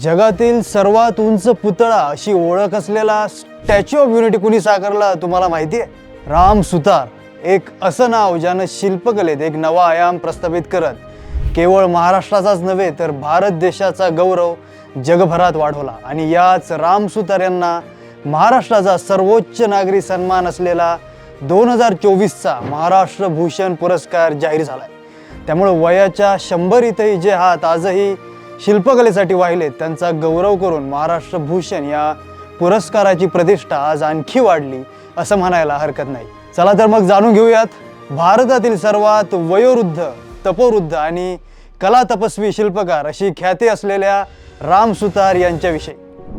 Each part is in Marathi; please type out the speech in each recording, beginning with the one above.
जगातील सर्वात उंच पुतळा अशी ओळख असलेला स्टॅच्यू ऑफ युनिटी कुणी साकारला तुम्हाला माहिती आहे? राम सुतार. एक असं नाव ज्यानं शिल्पकलेत एक नवा आयाम प्रस्थापित करत केवळ महाराष्ट्राचाच नव्हे तर भारत देशाचा गौरव जगभरात वाढवला. आणि याच राम सुतार यांना महाराष्ट्राचा सर्वोच्च नागरी सन्मान असलेला दोन हजार चोवीसचा महाराष्ट्र भूषण पुरस्कार जाहीर झाला आहे त्यामुळे वयाच्या शंभर जे हात आजही शिल्पकलेसाठी वाहिलेत त्यांचा गौरव करून महाराष्ट्र भूषण या पुरस्काराची प्रतिष्ठा आज आणखी वाढली असं म्हणायला हरकत नाही. चला तर मग जाणून घेऊयात भारतातील सर्वात वयोवृद्ध तपोवृद्ध आणि कला तपस्वी शिल्पकार अशी ख्याती असलेल्या राम सुतार यांच्याविषयी.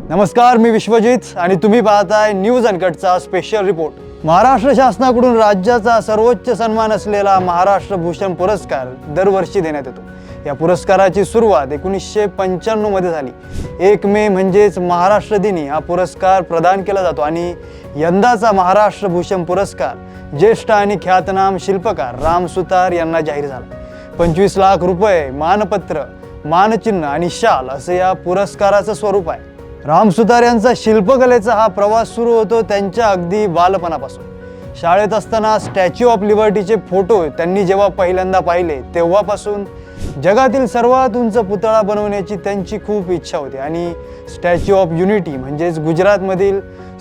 नमस्कार मी विश्वजित आणि तुम्ही पाहताय न्यूज अनकटचा स्पेशल रिपोर्ट महाराष्ट्र शासनाकडून राज्याचा सर्वोच्च सन्मान असलेला महाराष्ट्र भूषण पुरस्कार दरवर्षी देण्यात येतो. या पुरस्काराची सुरुवात एकोणीसशे पंच्याण्णवमध्ये झाली. एक मे म्हणजेच महाराष्ट्र दिनी हा पुरस्कार प्रदान केला जातो आणि यंदाचा महाराष्ट्र भूषण पुरस्कार ज्येष्ठ आणि ख्यातनाम शिल्पकार राम सुतार यांना जाहीर झाला. पंचवीस लाख रुपये मानपत्र मानचिन्ह आणि शाल असं या पुरस्काराचं स्वरूप आहे. रामसुतार यांचा शिल्पकलेचा हा प्रवास सुरू होतो त्यांच्या अगदी बालपणापासून. शाळेत असताना स्टॅच्यू ऑफ लिबर्टीचे फोटो त्यांनी जेव्हा पहिल्यांदा पाहिले तेव्हापासून जगातील सर्वात उंच पुतळा बनवण्याची त्यांची खूप इच्छा होती. आणि स्टॅच्यू ऑफ युनिटी म्हणजेच गुजरातमधील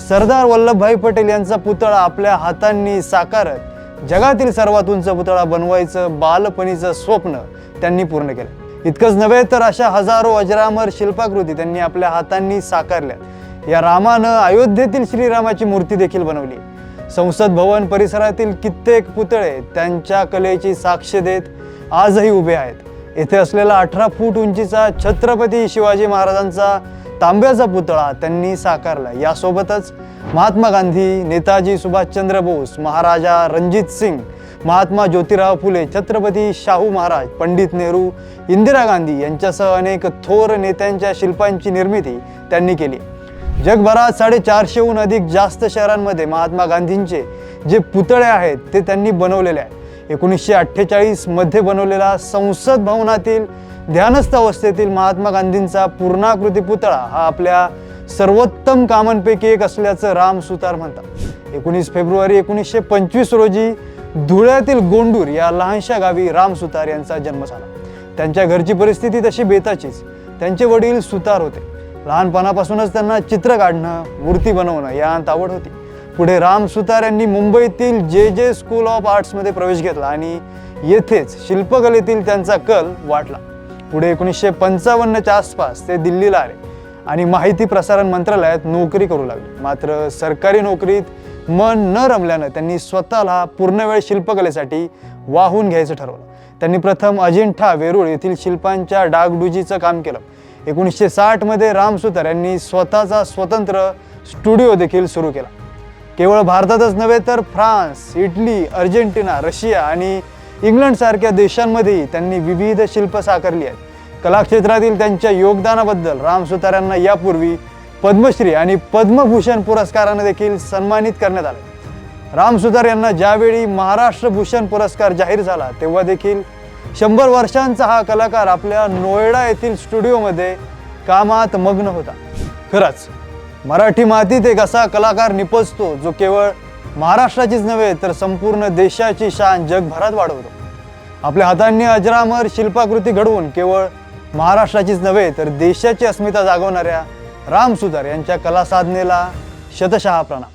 सरदार वल्लभभाई पटेल यांचा पुतळा आपल्या हातांनी साकारत जगातील सर्वात उंच पुतळा बनवायचं बालपणीचं स्वप्न त्यांनी पूर्ण केलं. इतकंच नव्हे तर अशा हजारो अजरामर शिल्पाकृती त्यांनी आपल्या हातांनी साकारल्या. या रामानं अयोध्येतील श्रीरामाची मूर्ती देखील बनवली. संसद भवन परिसरातील कित्येक पुतळे त्यांच्या कलेची साक्ष देत आजही उभे आहेत. येथे असलेला अठरा फूट उंचीचा छत्रपती शिवाजी महाराजांचा तांब्याचा पुतळा त्यांनी साकारला. यासोबतच महात्मा गांधी नेताजी सुभाषचंद्र बोस महाराजा रणजित सिंग महात्मा ज्योतिराव फुले छत्रपती शाहू महाराज पंडित नेहरू इंदिरा गांधी यांच्यासह अनेक थोर नेत्यांच्या शिल्पांची निर्मिती त्यांनी केली. जगभरात साडेचारशेहून अधिक जास्त शहरांमध्ये महात्मा गांधींचे जे पुतळे आहेत ते त्यांनी बनवलेले आहेत. एकोणीसशे अठ्ठेचाळीसमध्ये बनवलेला संसद भवनातील ध्यानस्थ अवस्थेतील महात्मा गांधींचा पूर्णाकृती पुतळा हा आपल्या सर्वोत्तम कामांपैकी एक असल्याचं राम सुतार म्हणतात. एकोणीस फेब्रुवारी एकोणीसशे पंचवीस रोजी धुळ्यातील गोंडूर या लहानशा गावी राम सुतार यांचा जन्म झाला. त्यांच्या घरची परिस्थिती तशी बेताचीच. त्यांचे वडील सुतार होते. लहानपणापासूनच त्यांना चित्र काढणं मूर्ती बनवणं यांत आवड होती. पुढे राम सुतार यांनी मुंबईतील जे जे स्कूल ऑफ आर्ट्समध्ये प्रवेश घेतला आणि येथेच शिल्पकलेतील त्यांचा कल वाढला पुढे एकोणीसशे पंचावन्नच्या आसपास ते दिल्लीला आले आणि माहिती प्रसारण मंत्रालयात नोकरी करू लागले. मात्र सरकारी नोकरीत मन न रमल्यानं त्यांनी स्वतःला पूर्णवेळ शिल्पकलेसाठी वाहून घ्यायचं ठरवलं. त्यांनी प्रथम अजिंठा वेरूळ येथील शिल्पांच्या डागडुजीचं काम केलं. एकोणीसशे साठमध्ये रामसुतर यांनी स्वतःचा स्वतंत्र स्टुडिओ देखील सुरू केला. केवळ भारतातच नव्हे तर फ्रान्स इटली अर्जेंटिना रशिया आणि इंग्लंडसारख्या देशांमध्येही त्यांनी विविध शिल्प साकारली आहेत. कलाक्षेत्रातील त्यांच्या योगदानाबद्दल रामसुतारांना यांना यापूर्वी पद्मश्री आणि पद्मभूषण पुरस्कारानं देखील सन्मानित करण्यात आले. रामसुतार यांना ज्यावेळी महाराष्ट्र भूषण पुरस्कार जाहीर झाला तेव्हा देखील शंभर वर्षांचा हा कलाकार आपल्या नोएडा येथील स्टुडिओमध्ये कामात मग्न होता. खरंच मराठी मातीत एक असा कलाकार निपजतो जो केवळ महाराष्ट्राचीच नव्हे तर संपूर्ण देशाची शान जगभरात वाढवतो. आपल्या हातांनी अजरामर शिल्पाकृती घडवून केवळ महाराष्ट्राचीच नव्हे तर देशाची अस्मिता जागवणाऱ्या राम सुतार यांच्या कला साधनेला शतशः प्रणाम.